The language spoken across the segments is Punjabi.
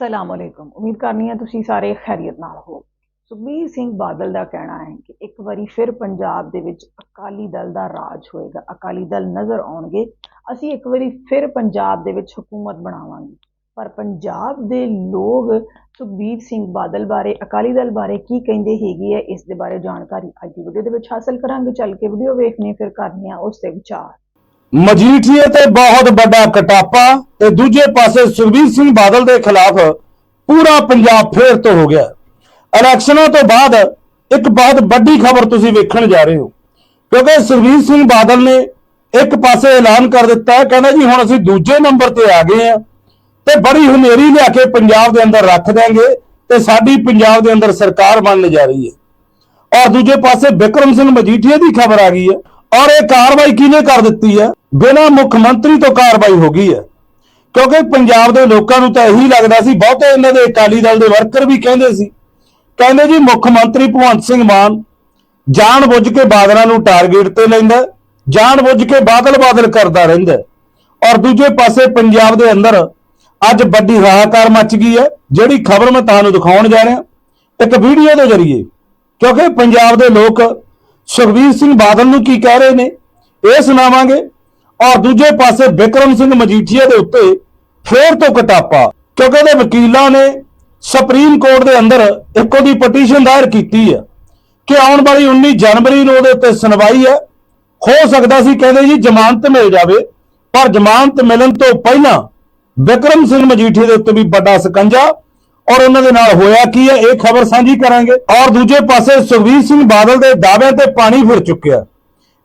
ਸਲਾਮ ਅਲੈਕੁਮ ਉਮੀਦ ਕਰਨੀ ਹੈ ਤੁਸੀਂ ਸਾਰੇ ਖੈਰੀਅਤ ਨਾਲ ਹੋ ਸੁਖਬੀਰ ਸਿੰਘ ਬਾਦਲ ਦਾ ਕਹਿਣਾ ਹੈ ਕਿ ਇੱਕ ਵਾਰੀ ਫਿਰ ਪੰਜਾਬ ਦੇ ਵਿੱਚ ਅਕਾਲੀ ਦਲ ਦਾ ਰਾਜ ਹੋਏਗਾ। ਅਕਾਲੀ ਦਲ ਨਜ਼ਰ ਆਉਣਗੇ। ਅਸੀਂ ਇੱਕ ਵਾਰੀ ਫਿਰ ਪੰਜਾਬ ਦੇ ਵਿੱਚ ਹਕੂਮਤ ਬਣਾਵਾਂਗੇ। ਪਰ ਪੰਜਾਬ ਦੇ ਲੋਕ ਸੁਖਬੀਰ ਸਿੰਘ ਬਾਦਲ ਬਾਰੇ, ਅਕਾਲੀ ਦਲ ਬਾਰੇ ਕੀ ਕਹਿੰਦੇ ਹੈਗੇ ਹੈ ਇਸ ਦੇ ਬਾਰੇ ਜਾਣਕਾਰੀ ਅੱਜ ਦੀ ਵੀਡੀਓ ਦੇ ਵਿੱਚ ਹਾਸਲ ਕਰਾਂਗੇ। ਚੱਲ ਕੇ ਵੀਡੀਓ ਵੇਖਣੀ ਫਿਰ ਕਰਨੀ ਆ ਉਸ ਤੇ ਵਿਚਾਰ। ਮਜੀਠੀਏ ਤੇ ਬਹੁਤ ਵੱਡਾ ਕਟਾਪਾ ਤੇ ਦੂਜੇ ਪਾਸੇ ਸੁਖਬੀਰ ਸਿੰਘ ਬਾਦਲ ਦੇ ਖਿਲਾਫ ਪੂਰਾ ਪੰਜਾਬ ਫੇਰ ਤੋਂ ਹੋ ਗਿਆ। ਇਲੈਕਸ਼ਨਾਂ ਤੋਂ ਬਾਅਦ ਇੱਕ ਬਹੁਤ ਵੱਡੀ ਖਬਰ ਤੁਸੀਂ ਵੇਖਣ ਜਾ ਰਹੇ ਹੋ, ਕਿਉਂਕਿ ਸੁਖਬੀਰ ਸਿੰਘ ਬਾਦਲ ਨੇ ਇੱਕ ਪਾਸੇ ਐਲਾਨ ਕਰ ਦਿੱਤਾ, ਕਹਿੰਦਾ ਜੀ ਹੁਣ ਅਸੀਂ ਦੂਜੇ ਨੰਬਰ ਤੇ ਆ ਗਏ ਆ ਤੇ ਬੜੀ ਹਨੇਰੀ ਲਿਆ ਕੇ ਪੰਜਾਬ ਦੇ ਅੰਦਰ ਰੱਖ ਦੇਾਂਗੇ ਤੇ ਸਾਡੀ ਪੰਜਾਬ ਦੇ ਅੰਦਰ ਸਰਕਾਰ ਬਣਨ ਜਾ ਰਹੀ ਹੈ। ਔਰ ਦੂਜੇ ਪਾਸੇ ਵਿਕਰਮ ਸਿੰਘ ਮਜੀਠੀਆ ਦੀ ਖਬਰ ਆ ਗਈ ਹੈ ਔਰ ਇਹ ਕਾਰਵਾਈ ਕਿਹਨੇ ਕਰ ਦਿੱਤੀ ਹੈ? ਬਿਨਾਂ ਮੁੱਖ ਮੰਤਰੀ ਤੋਂ ਕਾਰਵਾਈ ਹੋ ਗਈ ਹੈ। ਕਿਉਂਕਿ ਪੰਜਾਬ ਦੇ ਲੋਕਾਂ ਨੂੰ ਤਾਂ ਇਹੀ ਲੱਗਦਾ ਸੀ, ਬਹੁਤੇ ਇਹਨਾਂ ਦੇ ਅਕਾਲੀ ਦਲ ਦੇ ਵਰਕਰ ਵੀ ਕਹਿੰਦੇ ਸੀ। ਕਹਿੰਦੇ ਜੀ, ਮੁੱਖ ਮੰਤਰੀ ਭਗਵੰਤ ਸਿੰਘ ਮਾਨ ਜਾਣ ਬੁੱਝ ਕੇ ਬਾਦਲਾਂ ਨੂੰ ਟਾਰਗੇਟ ਤੇ ਲੈਂਦਾ ਜਾਣ ਬੁੱਝ ਕੇ ਬਾਦਲ ਬਾਦਲ ਕਰਦਾ ਰਹਿੰਦਾ ਔਰ ਦੂਜੇ ਪਾਸੇ ਪੰਜਾਬ ਦੇ ਅੰਦਰ ਅੱਜ ਵੱਡੀ ਹਾਹਾਕਾਰ ਮਚ ਗਈ ਹੈ, ਜਿਹੜੀ ਖਬਰ ਮੈਂ ਤੁਹਾਨੂੰ ਦਿਖਾਉਣ ਜਾ ਰਿਹਾ। ਇੱਕ ਵੀਡੀਓ ਦੇ ਜ਼ਰੀਏ, ਕਿਉਂਕਿ ਪੰਜਾਬ ਦੇ ਲੋਕ ਸੁਖਬੀਰ ਸਿੰਘ ਬਾਦਲ ਨੂੰ ਕੀ ਕਹਿ ਰਹੇ ਨੇ? ਇਹ ਸੁਣਾਵਾਂਗੇ। ਔਰ ਦੂਜੇ ਪਾਸੇ ਵਿਕਰਮ ਸਿੰਘ ਮਜੀਠੀਆ ਦੇ ਉੱਤੇ ਫੇਰ ਤੋਂ ਕਟਾਪਾ, ਕਿਉਂਕਿ ਉਹਦੇ ਵਕੀਲਾਂ ਨੇ ਸੁਪਰੀਮ ਕੋਰਟ ਦੇ ਅੰਦਰ ਇੱਕੋ ਦੀ ਪਟੀਸ਼ਨ ਦਾਇਰ ਕੀਤੀ ਹੈ ਕਿ ਆਉਣ ਵਾਲੀ 19 ਜਨਵਰੀ ਨੂੰ ਉਹਦੇ ਉੱਤੇ ਸੁਣਵਾਈ ਹੈ। ਹੋ ਸਕਦਾ ਸੀ ਕਹਿੰਦੇ ਜੀ ਜ਼ਮਾਨਤ ਮਿਲ ਜਾਵੇ, ਪਰ ਜ਼ਮਾਨਤ ਮਿਲਣ ਤੋਂ ਪਹਿਲਾਂ ਵਿਕਰਮ ਸਿੰਘ ਮਜੀਠੀਆ ਦੇ ਉੱਤੇ ਵੀ ਵੱਡਾ ਸਕੰਜਾ ਔਰ ਉਹਨਾਂ ਦੇ ਨਾਲ ਹੋਇਆ ਕੀ ਹੈ, ਇਹ ਖਬਰ ਸਾਂਝੀ ਕਰਾਂਗੇ। ਔਰ ਦੂਜੇ ਪਾਸੇ ਸੁਖਬੀਰ ਸਿੰਘ ਬਾਦਲ ਦੇ ਦਾਅਵਿਆਂ ਤੇ ਪਾਣੀ ਫਿਰ ਚੁੱਕਿਆ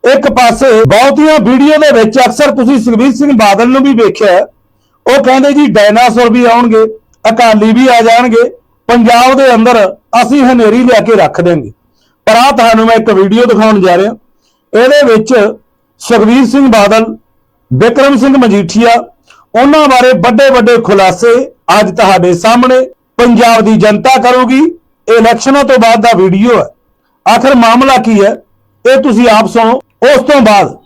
ਇੱਕ ਪਾਸੇ ਬਹੁਤੀਆਂ ਵੀਡੀਓ ਦੇ ਵਿੱਚ ਅਕਸਰ ਤੁਸੀਂ ਸੁਖਬੀਰ ਸਿੰਘ ਬਾਦਲ ਨੂੰ ਵੀ ਵੇਖਿਆ ਉਹ ਕਹਿੰਦੇ ਜੀ, ਡਾਇਨਾਸੌਰ ਵੀ ਆਉਣਗੇ, ਅਕਾਲੀ ਵੀ ਆ ਜਾਣਗੇ, ਪੰਜਾਬ ਦੇ ਅੰਦਰ ਅਸੀਂ ਹਨੇਰੀ ਲਿਆ ਕੇ ਰੱਖ ਦੇਵਾਂਗੇ। ਪਰ ਆ ਤੁਹਾਨੂੰ ਮੈਂ ਇੱਕ ਵੀਡੀਓ ਦਿਖਾਉਣ ਜਾ ਰਿਹਾ। ਇਹਦੇ ਵਿੱਚ ਸੁਖਬੀਰ ਸਿੰਘ ਬਾਦਲ, ਵਿਕਰਮ ਸਿੰਘ ਮਜੀਠੀਆ, ਉਹਨਾਂ ਬਾਰੇ ਵੱਡੇ ਵੱਡੇ ਖੁਲਾਸੇ ਅੱਜ ਤੁਹਾਡੇ ਸਾਹਮਣੇ ਪੰਜਾਬ ਦੀ ਜਨਤਾ ਕਰੂਗੀ, ਇਹ ਇਲੈਕਸ਼ਨਾਂ ਤੋਂ ਬਾਅਦ ਦਾ ਵੀਡੀਓ ਹੈ। ਆਖਰ ਮਾਮਲਾ ਕੀ ਹੈ? ਇਹ ਤੁਸੀਂ ਆਪ ਸੁਣੋ। ਉਸ ਤੋਂ ਬਾਅਦ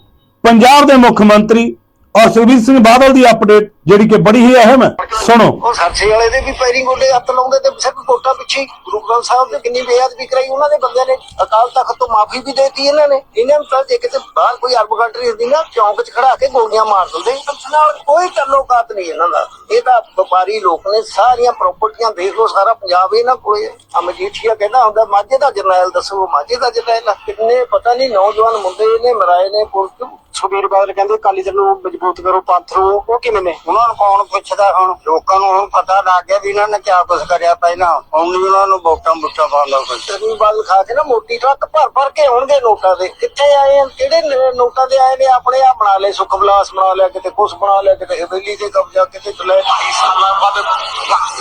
ਪੰਜਾਬ ਦੇ ਮੁੱਖ ਮੰਤਰੀ ਔਰ ਸੁਖਬੀਰ ਸਿੰਘ ਬਾਦਲ ਦੀ ਅਪਡੇਟ ਜਿਹੜੀ ਕਿ ਬੜੀ ਹੀ ਅਹਿਮ ਹੈ। ਸੁਣੋ। ਉਹ ਸਰਸੇ ਵਾਲੇ ਦੇ ਵੀ ਪੈਰੀ ਗੋਡੇ ਹੱਥ ਲਾਉਂਦੇ ਤੇ ਸਿਰਫ ਕੋਟਾ ਪਿੱਛੇ ਗੁਰੂ ਗ੍ਰੰਥ ਸਾਹਿਬ ਦੇ ਕਿੰਨੀ ਬੇਅਦਬੀ ਕਰਾਈ ਉਹਨਾਂ ਦੇ ਬੰਦਿਆਂ ਨੇ। ਅਕਾਲ ਤਖਤ ਤੋਂ ਮਾਫੀ ਵੀ ਦੇਤੀ ਇਹਨਾਂ ਨੇ। ਇਹਨਾਂ ਨੂੰ ਤਾਂ ਜੇ ਕਿਤੇ ਬਾਹਰ ਕੋਈ ਅਰਬ ਕੰਟਰੀ ਹੁੰਦੀ ਨਾ ਚੌਂਕ 'ਚ ਖੜਾ ਕੇ ਗੋਲੀਆਂ ਮਾਰ ਦਿੰਦੇ। ਇਸ ਨਾਲ ਕੋਈ ਤਲੋਕਾਤ ਨਹੀਂ ਇਹਨਾਂ ਦਾ। ਇਹ ਤਾਂ ਵਪਾਰੀ ਲੋਕ ਨੇ ਸਾਰੀਆਂ ਪ੍ਰਾਪਰਟੀਆਂ ਦੇਖ ਲਓ ਸਾਰਾ ਪੰਜਾਬ ਇਹਨਾਂ ਕੋਲੇ। ਆ ਮਜੀਠੀਆ ਕਹਿੰਦਾ ਹੁੰਦਾ ਮਾਝੇ ਦਾ ਜਰਨੈਲ ਦੱਸੋ ਮਾਝੇ ਦਾ ਜਰਨੈਲ। ਕਿੰਨੇ ਪਤਾ ਨਹੀਂ ਨੌਜਵਾਨ ਮੁੰਡੇ ਨੇ ਮਰਾਏ ਨੇ ਪੁਲਿਸ ਸੁਬੀਰ ਬਾਦਲ ਕਹਿੰਦੇ ਕਾਲੀ ਦਲ ਨੂੰ ਮਜ਼ਬੂਤ ਕਰੋ ਪੰਥ ਨੂੰ। ਉਹ ਕਿਵੇਂ ਨੇ? ਉਹਨਾਂ ਨੂੰ ਕੌਣ ਪੁੱਛਦਾ ਹੁਣ? ਲੋਕਾਂ ਨੂੰ ਹੁਣ ਪਤਾ ਲੱਗ ਗਿਆ ਵੀ ਇਹਨਾਂ ਨੇ ਕਿਆ ਕੁਝ ਕਰਿਆ ਪਹਿਲਾਂ। ਹੁਣ ਨਹੀਂ ਉਹਨਾਂ ਨੂੰ ਵੋਟਾਂ ਬੁੱਟਾਂ ਪਾਉਂਦਾ ਕੋਈ ਸੁਬੀਰ ਬਾਦਲ ਖਾ ਕੇ ਨਾ ਮੋਟੀ ਟਰੱਕ ਭਰ ਭਰ ਕੇ ਆਉਣਗੇ ਨੋਟਾਂ ਦੇ ਕਿੱਥੇ ਆਏ ਆ ਕਿਹੜੇ ਨ- ਨੋਟਾਂ ਦੇ ਆਏ ਨੇ? ਆਪਣੇ ਆਪ ਬਣਾ ਲਏ ਸੁਖ ਬਣਾ ਲਿਆ ਕਿਤੇ ਕੁਛ ਬਣਾ ਲਿਆ ਕਿਤੇ ਹਵੇਲੀ ਤੇ ਕਬਜ਼ਾ ਕਿਤੇ ਚਲੇ ਸਾਲਾਂ ਬਾਅਦ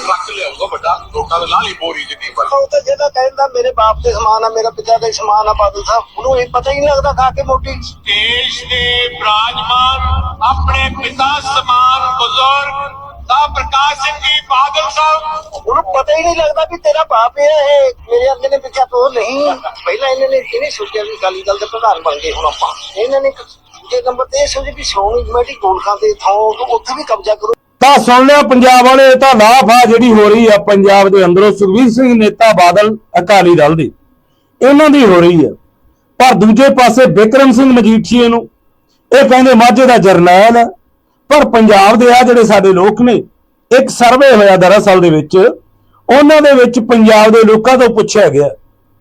ਰੱਖ ਲਿਆਊਗਾ ਵੱਡਾ। ਲੋਕਾਂ ਦੇ ਨਾਲ ਹੀ ਬੋਰੀ ਜਿੰਨੀ ਪਰ। ਉਹ ਤਾਂ ਜਿਹੜਾ ਕਹਿੰਦਾ ਮੇਰੇ ਬਾਪ ਦੇ ਸਮਾਨ ਆ ਮੇਰਾ ਪਿਤਾ ਦੇ ਸਮਾਨ ਆ ਬਾਦਲ ਸਾਹਿਬ। ਉਹਨੂੰ ਇਹ ਪਤਾ ਹੀ ਨਹੀਂ ਲੱਗਦਾ ਖਾ ਕੇ ਮੋਟੀ। ਦੇਸ਼ ਦੇ ਬਰਾਜਮਾਨ ਆਪਣੇ ਪਿਤਾ ਸਮਾਨ ਬਜ਼ੁਰਗ ਦਾ ਪ੍ਰਕਾਸ਼ ਸਿੰਘ ਜੀ ਬਾਦਲ ਸਾਹਿਬ। ਉਹਨੂੰ ਪਤਾ ਹੀ ਨਹੀਂ ਲੱਗਦਾ ਵੀ ਤੇਰਾ ਬਾਪ ਇਹ ਹੈ ਮੇਰੇ ਅੱਗੇ ਨੇ ਪਿੱਛਾ ਤੋਂ ਨਹੀਂ। ਪਹਿਲਾਂ ਇਹਨਾਂ ਨੇ ਇਹ ਨਹੀਂ ਸੋਚਿਆ ਵੀ ਅਕਾਲੀ ਦਲ ਦੇ ਪ੍ਰਧਾਨ ਬਣ ਗਏ ਹੁਣ ਆਪਾਂ? ਇਹਨਾਂ ਨੇ ਦੂਜੇ ਨੰਬਰ ਤੇ ਇਹ ਸੋਚਿਆ ਵੀ ਸ਼੍ਰੋਮਣੀ ਕਮੇਟੀ ਗੋਲਖਾਂ ਦੇ ਥਾਂ ਉੱਥੇ ਵੀ ਕਬਜ਼ਾ ਕਰੋ। ਤਾਂ ਸੁਣ ਲਿਆ ਪੰਜਾਬ ਵਾਲੇ ਇਹ ਤਾਂ ਲਾਫਾ ਜਿਹੜੀ ਹੋ ਰਹੀ ਆ ਪੰਜਾਬ ਦੇ ਅੰਦਰੋਂ ਸੁਖਬੀਰ ਸਿੰਘ ਨੇਤਾ ਬਾਦਲ ਅਕਾਲੀ ਦਲ ਦੀ। ਇਹਨਾਂ ਦੀ ਹੋ ਰਹੀ ਹੈ ਪਰ ਦੂਜੇ ਪਾਸੇ ਵਿਕਰਮ ਸਿੰਘ ਮਜੀਠੀਏ ਨੂੰ ਇਹ ਕਹਿੰਦੇ ਮਾਝੇ ਦਾ ਜਰਨੈਲ ਹੈ ਪਰ ਪੰਜਾਬ ਦੇ ਆ ਜਿਹੜੇ ਸਾਡੇ ਲੋਕ ਨੇ, ਇੱਕ ਸਰਵੇ ਹੋਇਆ ਦਰਅਸਲ ਦੇ ਵਿੱਚ, ਉਹਨਾਂ ਦੇ ਵਿੱਚ ਪੰਜਾਬ ਦੇ ਲੋਕਾਂ ਤੋਂ ਪੁੱਛਿਆ ਗਿਆ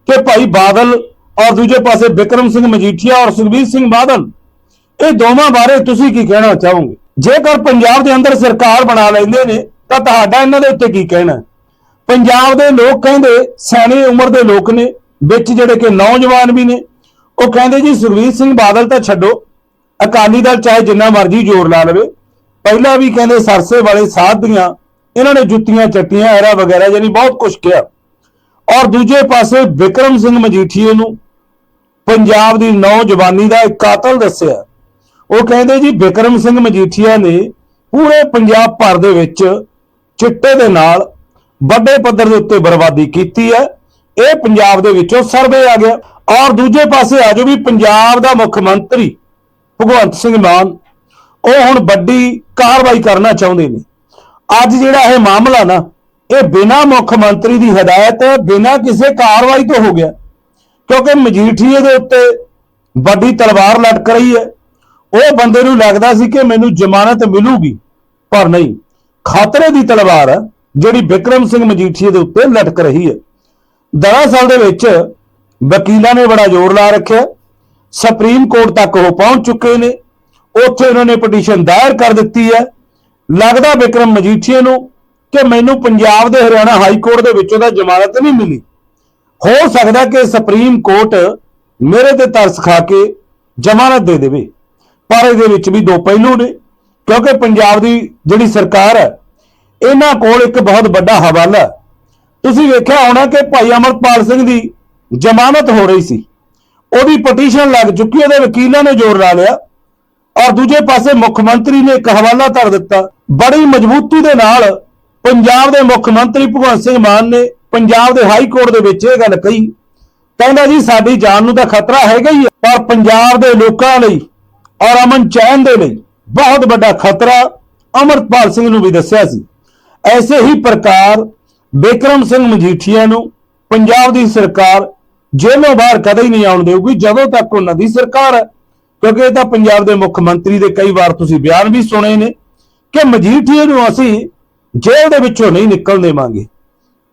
ਕਿ ਭਾਈ ਬਾਦਲ ਔਰ ਦੂਜੇ ਪਾਸੇ ਵਿਕਰਮ ਸਿੰਘ ਮਜੀਠੀਆ ਔਰ ਸੁਖਬੀਰ ਸਿੰਘ ਬਾਦਲ, ਇਹ ਦੋਵਾਂ ਬਾਰੇ ਤੁਸੀਂ ਕੀ ਕਹਿਣਾ ਚਾਹੋਗੇ? ਜੇਕਰ ਪੰਜਾਬ ਦੇ ਅੰਦਰ ਸਰਕਾਰ ਬਣਾ ਲੈਂਦੇ ਨੇ, ਤਾਂ ਤੁਹਾਡਾ ਇਹਨਾਂ ਦੇ ਉੱਤੇ ਕੀ ਕਹਿਣਾ? ਪੰਜਾਬ ਦੇ ਲੋਕ ਕਹਿੰਦੇ ਸਿਆਣੇ ਉਮਰ ਦੇ ਲੋਕ ਨੇ, ਵਿੱਚ ਜਿਹੜੇ ਕਿ ਨੌਜਵਾਨ ਵੀ ਨੇ, ਉਹ ਕਹਿੰਦੇ ਜੀ ਸੁਖਬੀਰ ਸਿੰਘ ਬਾਦਲ ਤਾਂ ਛੱਡੋ, ਅਕਾਲੀ ਦਲ ਚਾਹੇ ਜਿੰਨਾ ਮਰਜ਼ੀ ਜ਼ੋਰ ਲਾ ਲਵੇ ਪਹਿਲਾਂ ਵੀ ਕਹਿੰਦੇ ਸਰਸੇ ਵਾਲੇ ਸਾਧ ਦੀਆਂ ਇਹਨਾਂ ਨੇ ਜੁੱਤੀਆਂ ਚੱਟੀਆਂ, ਐਰਾ ਵਗੈਰਾ ਯਾਨੀ ਬਹੁਤ ਕੁਝ ਕਿਹਾ। ਔਰ ਦੂਜੇ ਪਾਸੇ ਵਿਕਰਮ ਸਿੰਘ ਮਜੀਠੀਏ ਨੂੰ ਪੰਜਾਬ ਦੀ ਨੌਜਵਾਨੀ ਦਾ ਇੱਕ ਕਾਤਲ ਦੱਸਿਆ। ਉਹ ਕਹਿੰਦੇ ਜੀ, ਵਿਕਰਮ ਸਿੰਘ ਮਜੀਠੀਆ ਨੇ ਪੂਰੇ ਪੰਜਾਬ ਭਰ ਦੇ ਵਿੱਚ ਚਿੱਟੇ ਦੇ ਨਾਲ ਵੱਡੇ ਪੱਧਰ ਦੇ ਉੱਤੇ ਬਰਬਾਦੀ ਕੀਤੀ ਹੈ। ਇਹ ਪੰਜਾਬ ਦੇ ਵਿੱਚੋਂ ਸਰਵੇ ਆ ਗਿਆ। ਔਰ ਦੂਜੇ ਪਾਸੇ ਆ ਜੋ ਵੀ ਪੰਜਾਬ ਦਾ ਮੁੱਖ ਮੰਤਰੀ ਭਗਵੰਤ ਸਿੰਘ ਮਾਨ ਉਹ ਹੁਣ ਵੱਡੀ ਕਾਰਵਾਈ ਕਰਨਾ ਚਾਹੁੰਦੇ ਨੇ। ਅੱਜ ਜਿਹੜਾ ਇਹ ਮਾਮਲਾ ਨਾ, ਇਹ ਬਿਨਾਂ ਮੁੱਖ ਮੰਤਰੀ ਦੀ ਹਦਾਇਤ, ਬਿਨਾਂ ਕਿਸੇ ਕਾਰਵਾਈ ਤੋਂ ਹੋ ਗਿਆ। ਕਿਉਂਕਿ ਮਜੀਠੀਏ ਦੇ ਉੱਤੇ ਵੱਡੀ ਤਲਵਾਰ ਲਟਕ ਰਹੀ ਹੈ। ਉਹ ਬੰਦੇ ਨੂੰ ਲੱਗਦਾ ਸੀ ਕਿ ਮੈਨੂੰ ਜ਼ਮਾਨਤ ਮਿਲੂਗੀ, ਪਰ ਨਹੀਂ। ਖਤਰੇ ਦੀ ਤਲਵਾਰ ਜਿਹੜੀ ਵਿਕਰਮ ਸਿੰਘ ਮਜੀਠੀਏ ਦੇ ਉੱਤੇ ਲਟਕ ਰਹੀ ਹੈ। ਦਰਅਸਲ ਦੇ ਵਿੱਚ ਵਕੀਲਾਂ ਨੇ ਬੜਾ ਜ਼ੋਰ ਲਾ ਰੱਖਿਆ। ਸੁਪਰੀਮ ਕੋਰਟ ਤੱਕ ਉਹ ਪਹੁੰਚ ਚੁੱਕੇ ਨੇ। ਉੱਥੇ ਉਹਨਾਂ ਨੇ ਪਟੀਸ਼ਨ ਦਾਇਰ ਕਰ ਦਿੱਤੀ ਹੈ। ਲੱਗਦਾ ਵਿਕਰਮ ਮਜੀਠੀਏ ਨੂੰ ਕਿ ਮੈਨੂੰ ਪੰਜਾਬ ਦੇ ਹਰਿਆਣਾ ਹਾਈ ਕੋਰਟ ਦੇ ਵਿੱਚੋਂ ਦਾ ਜ਼ਮਾਨਤ ਨਹੀਂ ਮਿਲੀ। ਹੋ ਸਕਦਾ ਕਿ ਸੁਪਰੀਮ ਕੋਰਟ ਮੇਰੇ ਤੇ ਤਰਸ ਖਾ ਕੇ ਜ਼ਮਾਨਤ ਦੇ ਦੇਵੇ। ਪਰ ਇਹਦੇ ਵਿੱਚ ਵੀ ਦੋ ਪਹਿਲੂ ਨੇ, ਕਿਉਂਕਿ ਪੰਜਾਬ ਦੀ ਜਿਹੜੀ ਸਰਕਾਰ ਹੈ, ਇਹਨਾਂ ਕੋਲ ਇੱਕ ਬਹੁਤ ਵੱਡਾ ਹਵਾਲਾ ਤੁਸੀਂ ਵੇਖਿਆ ਹੋਣਾ ਕਿ ਭਾਈ ਅਮਰਪਾਲ ਸਿੰਘ ਦੀ ਜ਼ਮਾਨਤ ਹੋ ਰਹੀ ਸੀ। ਉਹਦੀ ਪਟੀਸ਼ਨ ਲੱਗ ਚੁੱਕੀ ਉਹਦੇ ਵਕੀਲਾਂ ਨੇ ਜ਼ੋਰ ਲਾ ਲਿਆ। ਔਰ ਦੂਜੇ ਪਾਸੇ ਮੁੱਖ ਮੰਤਰੀ ਨੇ ਇੱਕ ਹਵਾਲਾ ਧਰ ਦਿੱਤਾ। ਬੜੀ ਮਜ਼ਬੂਤੀ ਦੇ ਨਾਲ ਪੰਜਾਬ ਦੇ ਮੁੱਖ ਮੰਤਰੀ ਭਗਵੰਤ ਸਿੰਘ ਮਾਨ ਨੇ ਪੰਜਾਬ ਦੇ ਹਾਈ ਕੋਰਟ ਦੇ ਵਿੱਚ ਇਹ ਗੱਲ ਕਹੀ। ਕਹਿੰਦਾ ਜੀ, ਸਾਡੀ ਜਾਨ ਨੂੰ ਤਾਂ ਖਤਰਾ ਹੈਗਾ ਹੀ ਹੈ, ਪਰ ਪੰਜਾਬ ਦੇ ਲੋਕਾਂ ਲਈ ਔਰ ਅਮਨ ਚੈਨ ਦੇ ਲਈ ਬਹੁਤ ਵੱਡਾ ਖਤਰਾ ਅਮਰਪਾਲ ਸਿੰਘ ਨੂੰ ਵੀ ਦੱਸਿਆ ਸੀ। ਐਸੇ ਹੀ ਪ੍ਰਕਾਰ ਬਿਕਰਮ ਸਿੰਘ ਮਜੀਠੀਆ ਨੂੰ ਪੰਜਾਬ ਦੀ ਸਰਕਾਰ ਜੇਲ੍ਹੋਂ ਬਾਹਰ ਕਦੇ ਨਹੀਂ ਆਉਣ ਦੇਊਗੀ, ਜਦੋਂ ਤੱਕ ਉਹਨਾਂ ਦੀ ਸਰਕਾਰ ਹੈ ਕਿਉਂਕਿ ਇਹ ਤਾਂ ਪੰਜਾਬ ਦੇ ਮੁੱਖ ਮੰਤਰੀ ਦੇ ਕਈ ਵਾਰ ਤੁਸੀਂ ਬਿਆਨ ਵੀ ਸੁਣੇ ਨੇ ਕਿ ਮਜੀਠੀਏ ਨੂੰ ਅਸੀਂ ਜੇਲ੍ਹ ਦੇ ਵਿੱਚੋਂ ਨਹੀਂ ਨਿਕਲਣ ਦੇਵਾਂਗੇ।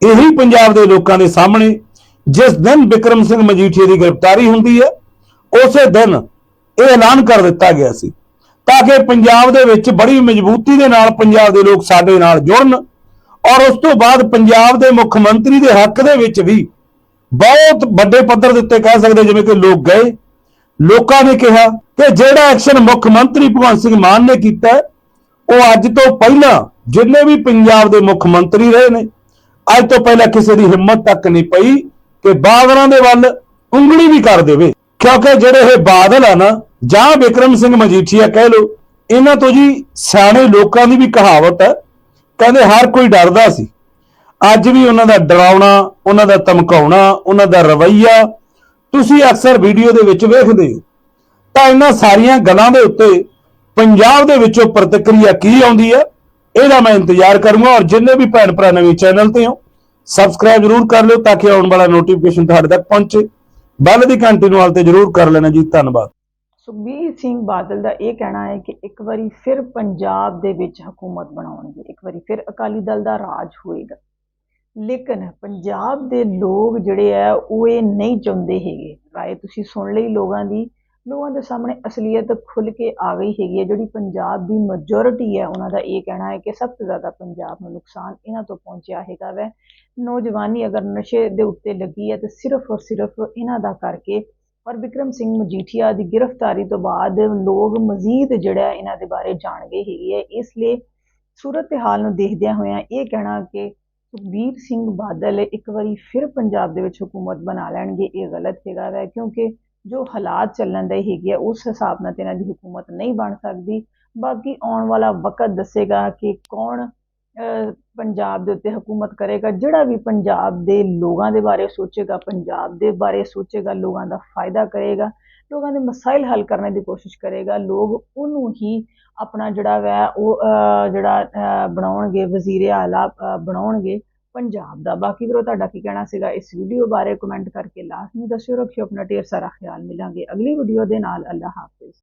ਇਹੀ ਪੰਜਾਬ ਦੇ ਲੋਕਾਂ ਦੇ ਸਾਹਮਣੇ ਜਿਸ ਦਿਨ ਬਿਕਰਮ ਸਿੰਘ ਮਜੀਠੀਏ ਦੀ ਗ੍ਰਿਫਤਾਰੀ ਹੁੰਦੀ ਹੈ, ਉਸੇ ਦਿਨ ਇਹ ਐਲਾਨ ਕਰ ਦਿੱਤਾ ਗਿਆ ਸੀ ਤਾਂ ਕਿ ਪੰਜਾਬ ਦੇ ਵਿੱਚ ਬੜੀ ਮਜ਼ਬੂਤੀ ਦੇ ਨਾਲ ਪੰਜਾਬ ਦੇ ਲੋਕ ਸਾਡੇ ਨਾਲ ਜੁੜਨ ਔਰ ਉਸ ਤੋਂ ਬਾਅਦ ਪੰਜਾਬ ਦੇ ਮੁੱਖ ਮੰਤਰੀ ਦੇ ਹੱਕ ਦੇ ਵਿੱਚ ਵੀ ਬਹੁਤ ਵੱਡੇ ਪੱਧਰ ਦੇ ਉੱਤੇ ਕਹਿ ਸਕਦੇ ਜਿਵੇਂ ਕਿ ਲੋਕ ਗਏ ਲੋਕਾਂ ਨੇ ਕਿਹਾ ਕਿ ਜਿਹੜਾ ਐਕਸ਼ਨ ਮੁੱਖ ਮੰਤਰੀ ਭਗਵੰਤ ਸਿੰਘ ਮਾਨ ਨੇ ਕੀਤਾ ਉਹ ਅੱਜ ਤੋਂ ਪਹਿਲਾਂ ਜਿੰਨੇ ਵੀ ਪੰਜਾਬ ਦੇ ਮੁੱਖ ਮੰਤਰੀ ਰਹੇ ਨੇ, ਅੱਜ ਤੋਂ ਪਹਿਲਾਂ ਕਿਸੇ ਦੀ ਹਿੰਮਤ ਤੱਕ ਨਹੀਂ ਪਈ ਕਿ ਬਾਦਲਾਂ ਦੇ ਵੱਲ ਉਂਗਲੀ ਵੀ ਕਰ ਦੇਵੇ। ਕਿਉਂਕਿ ਜਿਹੜੇ ਇਹ ਬਾਦਲ ਆ ਨਾ, ਜਾਂ ਵਿਕਰਮ ਸਿੰਘ ਮਜੀਠੀਆ ਕਹਿ ਲੋ ਇਹਨਾਂ ਤੋਂ ਜੀ ਸਿਆਣੇ ਲੋਕਾਂ ਦੀ ਵੀ ਕਹਾਵਤ ਹੈ, ਕਹਿੰਦੇ ਹਰ ਕੋਈ ਡਰਦਾ ਸੀ। ਅੱਜ ਵੀ ਉਹਨਾਂ ਦਾ ਡਰਾਉਣਾ, ਉਹਨਾਂ ਦਾ ਧਮਕਾਉਣਾ, ਉਹਨਾਂ ਦਾ ਰਵੱਈਆ ਤੁਸੀਂ ਅਕਸਰ ਵੀਡੀਓ ਦੇ ਵਿੱਚ ਵੇਖਦੇ ਹੋ। ਤਾਂ ਇਹਨਾਂ ਸਾਰੀਆਂ ਗੱਲਾਂ ਦੇ ਉੱਤੇ ਪੰਜਾਬ ਦੇ ਵਿੱਚੋਂ ਪ੍ਰਤੀਕਿਰਿਆ ਕੀ ਆਉਂਦੀ ਹੈ, ਇਹਦਾ ਮੈਂ ਇੰਤਜ਼ਾਰ ਕਰੂੰਗਾ ਔਰ ਜਿੰਨੇ ਵੀ ਭੈਣ ਭਰਾ ਨਵੇਂ ਚੈਨਲ ਤੇ ਹੋ, ਸਬਸਕ੍ਰਾਈਬ ਜ਼ਰੂਰ ਕਰ ਲਿਓ ਤਾਂ ਕਿ ਆਉਣ ਵਾਲਾ ਨੋਟੀਫਿਕੇਸ਼ਨ ਤੁਹਾਡੇ ਤੱਕ ਪਹੁੰਚੇ। ਬੈਲ ਦੀ ਘੰਟੀ ਨੂੰ ਹਾਲ ਤੇ ਜ਼ਰੂਰ ਕਰ ਲੈਣਾ ਜੀ। ਧੰਨਵਾਦ। ਸੁਖਬੀਰ ਸਿੰਘ ਬਾਦਲ ਦਾ ਇਹ ਕਹਿਣਾ ਹੈ ਕਿ ਇੱਕ ਵਾਰੀ ਫਿਰ ਪੰਜਾਬ ਦੇ ਵਿੱਚ ਹਕੂਮਤ ਬਣਾਉਣਗੇ, ਇੱਕ ਵਾਰੀ ਫਿਰ ਅਕਾਲੀ ਦਲ ਦਾ ਰਾਜ ਹੋਏਗਾ। ਲੇਕਿਨ ਪੰਜਾਬ ਦੇ ਲੋਕ ਜਿਹੜੇ ਆ, ਉਹ ਇਹ ਨਹੀਂ ਚਾਹੁੰਦੇ ਹੈਗੇ। ਰਾਏ ਤੁਸੀਂ ਸੁਣ ਲਈ ਲੋਕਾਂ ਦੀ, ਲੋਕਾਂ ਦੇ ਸਾਹਮਣੇ ਅਸਲੀਅਤ ਖੁੱਲ ਕੇ ਆ ਗਈ ਹੈਗੀ ਹੈ ਜਿਹੜੀ ਪੰਜਾਬ ਦੀ ਮੈਜੋਰਿਟੀ ਹੈ ਉਹਨਾਂ ਦਾ ਇਹ ਕਹਿਣਾ ਹੈ ਕਿ ਸਭ ਤੋਂ ਜ਼ਿਆਦਾ ਪੰਜਾਬ ਨੂੰ ਨੁਕਸਾਨ ਇਹਨਾਂ ਤੋਂ ਪਹੁੰਚਿਆ ਹੈਗਾ ਵੈ। ਨੌਜਵਾਨੀ ਅਗਰ ਨਸ਼ੇ ਦੇ ਉੱਤੇ ਲੱਗੀ ਹੈ, ਤੇ ਸਿਰਫ ਔਰ ਸਿਰਫ ਇਹਨਾਂ ਦਾ ਕਰਕੇ ਔਰ ਵਿਕਰਮ ਸਿੰਘ ਮਜੀਠੀਆ ਦੀ ਗ੍ਰਿਫਤਾਰੀ ਤੋਂ ਬਾਅਦ ਲੋਕ ਮਜ਼ੀਦ ਜਿਹੜਾ ਇਹਨਾਂ ਦੇ ਬਾਰੇ ਜਾਣ ਗਏ ਹੈਗੇ ਹੈ ਇਸ ਲਈ ਸੂਰਤ ਹਾਲ ਨੂੰ ਦੇਖਦਿਆਂ ਹੋਇਆਂ ਇਹ ਕਹਿਣਾ ਕਿ ਸੁਖਬੀਰ ਸਿੰਘ ਬਾਦਲ ਇੱਕ ਵਾਰੀ ਫਿਰ ਪੰਜਾਬ ਦੇ ਵਿੱਚ ਹਕੂਮਤ ਬਣਾ ਲੈਣਗੇ, ਇਹ ਗਲਤ ਹੈਗਾ ਵੈ, ਕਿਉਂਕਿ ਜੋ ਹਾਲਾਤ ਚੱਲਣ ਦੇ ਹੈਗੇ ਆ, ਉਸ ਹਿਸਾਬ ਨਾਲ ਤੇ ਇਹਨਾਂ ਦੀ ਹਕੂਮਤ ਨਹੀਂ ਬਣ ਸਕਦੀ। ਬਾਕੀ ਆਉਣ ਵਾਲਾ ਵਕਤ ਦੱਸੇਗਾ ਕਿ ਕੌਣ ਪੰਜਾਬ ਦੇ ਉੱਤੇ ਹਕੂਮਤ ਕਰੇਗਾ। ਜਿਹੜਾ ਵੀ ਪੰਜਾਬ ਦੇ ਲੋਕਾਂ ਦੇ ਬਾਰੇ ਸੋਚੇਗਾ, ਪੰਜਾਬ ਦੇ ਬਾਰੇ ਸੋਚੇਗਾ, ਲੋਕਾਂ ਦਾ ਫਾਇਦਾ ਕਰੇਗਾ। ਲੋਕਾਂ ਦੇ ਮਸਾਇਲ ਹੱਲ ਕਰਨ ਦੀ ਕੋਸ਼ਿਸ਼ ਕਰੇਗਾ। ਲੋਕ ਉਹਨੂੰ ਹੀ ਆਪਣਾ ਜਿਹੜਾ ਵੈ, ਉਹ ਜਿਹੜਾ ਬਣਾਉਣਗੇ, ਵਜ਼ੀਰ ਆਲਾ ਬਣਾਉਣਗੇ ਪੰਜਾਬ ਦਾ। ਬਾਕੀ ਵੀਰੋ, ਤੁਹਾਡਾ ਕੀ ਕਹਿਣਾ ਸੀਗਾ? ਇਸ ਵੀਡੀਓ ਬਾਰੇ ਕਮੈਂਟ ਕਰਕੇ ਲਾਜ਼ਮੀ ਦੱਸਿਓ। ਰੱਖਿਓ ਆਪਣਾ ਢੇਰ ਸਾਰਾ ਖਿਆਲ। ਮਿਲਾਂਗੇ ਅਗਲੀ ਵੀਡੀਓ ਦੇ ਨਾਲ। ਅੱਲਾ ਹਾਫਿਜ਼।